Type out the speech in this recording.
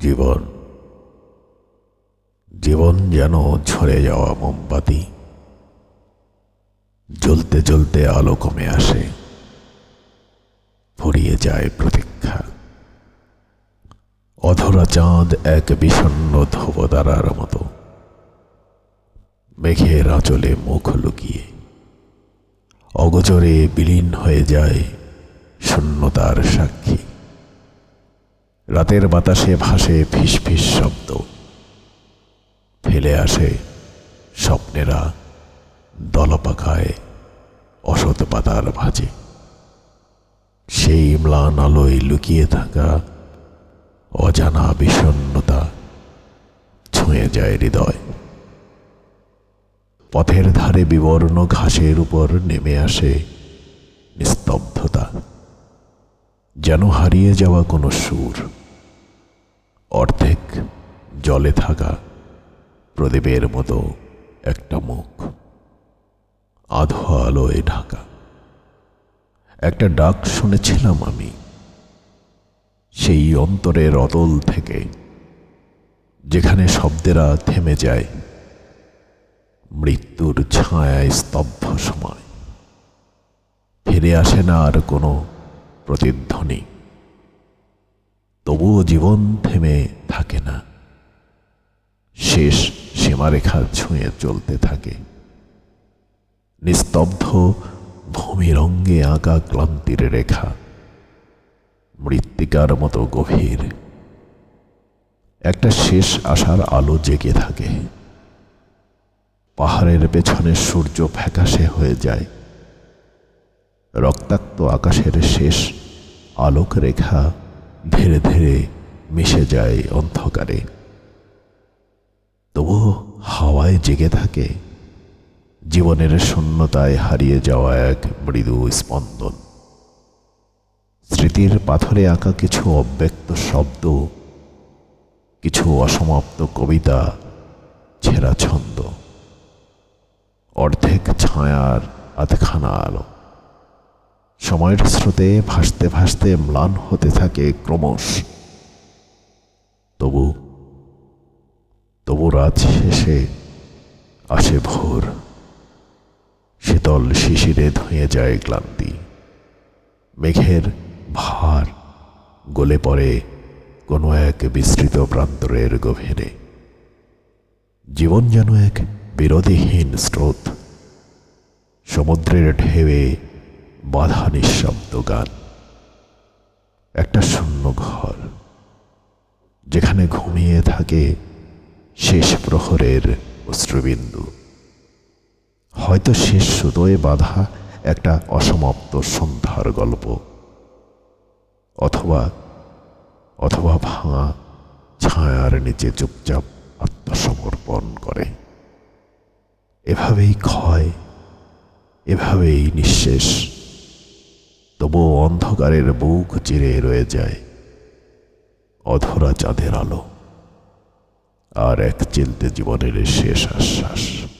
জীবন। জীবন যেন ঝরে যাওয়া মোমবাতি। জ্বলতে জ্বলতে আলো কমে আসে। ফুরিয়ে যায় প্রতীক্ষা। অধরা চাঁদ এক বিষণ্ন ধ্রুবতারার মতো। মেঘের আঁচলে মুখ লুকিয়ে। অগোচরে বিলীন হয়ে যায় শূন্যতার সাক্ষী। রাতের বাতাসে ভাসে ফিস ফিস শব্দ। ফেলে আসে স্বপ্নেরা দলপাখায় অসৎ পাতার ভাজে। সেই ম্লান আলোয় লুকিয়ে থাকা অজানা বিষণ্নতা ছুঁয়ে যায় হৃদয়। পথের ধারে বিবর্ণ ঘাসের উপর নেমে আসে নিস্তব্ধতা। যেন হারিয়ে যাওয়া কোনো সুর। অর্ধেক জলে থাকা প্রদীপের মতো একটা মুখ। আধো আলোয় ঢাকা। একটা ডাক শুনেছিলাম আমি। সেই অন্তরের অতল থেকে, যেখানে শব্দেরা থেমে যায়। মৃত্যুর ছায়ায় স্তব্ধ সময়। ফিরে আসে না আর কোনো প্রতিধ্বনি। তবুও জীবন থেমে থাকে না। শেষ সীমারেখা ছুঁয়ে চলতে থাকে। নিস্তব্ধ ভূমির অঙ্গে আঁকা ক্লান্তির রেখা। মৃত্তিকার মতো গভীর। একটা শেষ আশার আলো জেগে থাকে। পাহাড়ের পেছনে সূর্য ফ্যাকাশে হয়ে যায়। রক্তাক্ত আকাশের শেষ আলোক রেখা ধীরে ধীরে মিশে যায় অন্ধকারে। তবুও হাওয়ায় জেগে থাকে। জীবনের শূন্যতায় হারিয়ে যাওয়া এক মৃদু স্পন্দন। স্মৃতির পাথরে আঁকা কিছু অব্যক্ত শব্দ, কিছু অসমাপ্ত কবিতা ছেঁড়া ছন্দ। অর্ধেক ছায়ার আধখানা আলো। সময়ের স্রোতে ভাসতে ভাসতে ম্লান হতে থাকে ক্রমশ। তবু তবু রাত শেষে আসে ভোর। শীতল শিশিরে ধুয়ে যায় ক্লান্তি। মেঘের ভার গলে পড়ে কোনো এক বিস্তৃত প্রান্তরের গভীরে। জীবন যেন এক বিরোধীহীন স্রোত। সমুদ্রের ঢেউয়ে বাধা নিঃশব্দ গান। একটা শূন্য ঘর, যেখানে ঘুমিয়ে থাকে শেষ প্রহরের অশ্রুবিন্দু। হয়তো শেষ সুতোয় বাঁধা একটা অসমাপ্ত সন্ধ্যার গল্প। অথবা অথবা ভাঙা ছায়ার নিচে চুপচাপ আত্মসমর্পণ করে। এভাবেই ক্ষয়, এভাবেই নিঃশেষ। তবুও অন্ধকারের বুক চিরে রয়ে যায় অধরা চাঁদের আলো। আর এক চিলতে জীবনের শেষ আশ্বাস।